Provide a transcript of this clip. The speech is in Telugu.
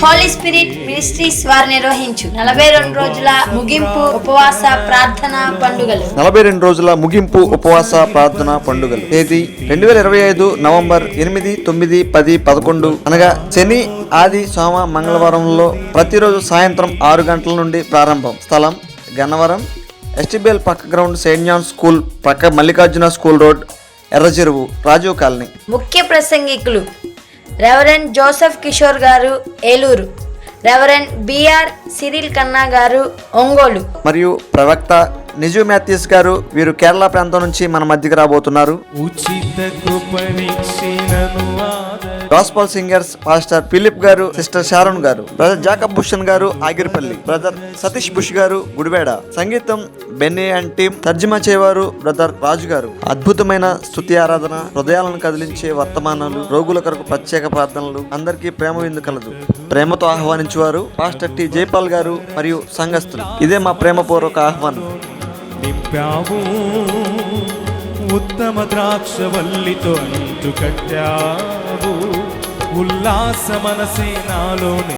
హోలీ స్పిరిట్ మినిస్ట్రీస్ వారు నిర్వహించు. నలభై రెండు రోజుల ముగింపు ఉపవాస ప్రార్థన పండుగలు. నలభై రెండు రోజుల ముగింపు ఉపవాస ప్రార్థన పండుగలు. తేదీ రెండు వేల ఇరవై ఐదు నవంబర్ ఎనిమిది తొమ్మిది పది పదకొండు అనగా శని ఆది సోమ మంగళవారంలో ప్రతిరోజు సాయంత్రం ఆరు గంటల నుండి ప్రారంభం. స్థలం గన్నవరం ఎస్టిబిఎల్ పక్క గ్రౌండ్ సెయింట్ జాన్ స్కూల్ పక్క మల్లికార్జున స్కూల్ రోడ్ ఎర్ర చెరువు రాజీవ్ కాలనీ. ముఖ్య ప్రసంగికులు రెవరెండ్ జోసెఫ్ కిషోర్ గారు ఏలూరు. రెవరెండ్ బిఆర్ సిరిల్ కన్నా గారు ఒంగోలు. మరియు ప్రవక్త నిజు మ్యాథ్యూస్ గారు వీరు కేరళ ప్రాంతం నుంచి మన మధ్యకి రాబోతున్నారు. ఉచిత కృపనిచ్చినను ఆదరి గాస్పల్ సింగర్స్ పాస్టర్ ఫిలిప్ గారు సిస్టర్ షారోన్ గారు బ్రదర్ జాకబ్ భూషణ్ గారు ఆగిరిపల్లి బ్రదర్ సతీష్ బుష్ గారు గుడివేడ సంగీతం బెన్నీ అండ్ టీమ్ తర్జుమా చేయవారు బ్రదర్ రాజు గారు. అద్భుతమైన స్థుతి ఆరాధన హృదయాలను కదిలించే వర్తమానాలు రోగుల కొరకు ప్రత్యేక ప్రార్థనలు అందరికీ ప్రేమ విందు కలదు. ప్రేమతో ఆహ్వానించువారు పాస్టర్ టి జైపాల్ గారు మరియు సంఘస్థులు. ఇదే మా ప్రేమపూర్వక ఆహ్వానం. నింపావు ఉత్తమ ద్రాక్షవల్లితో అంటు కట్టావు ఉల్లాస మనసే నాలోనే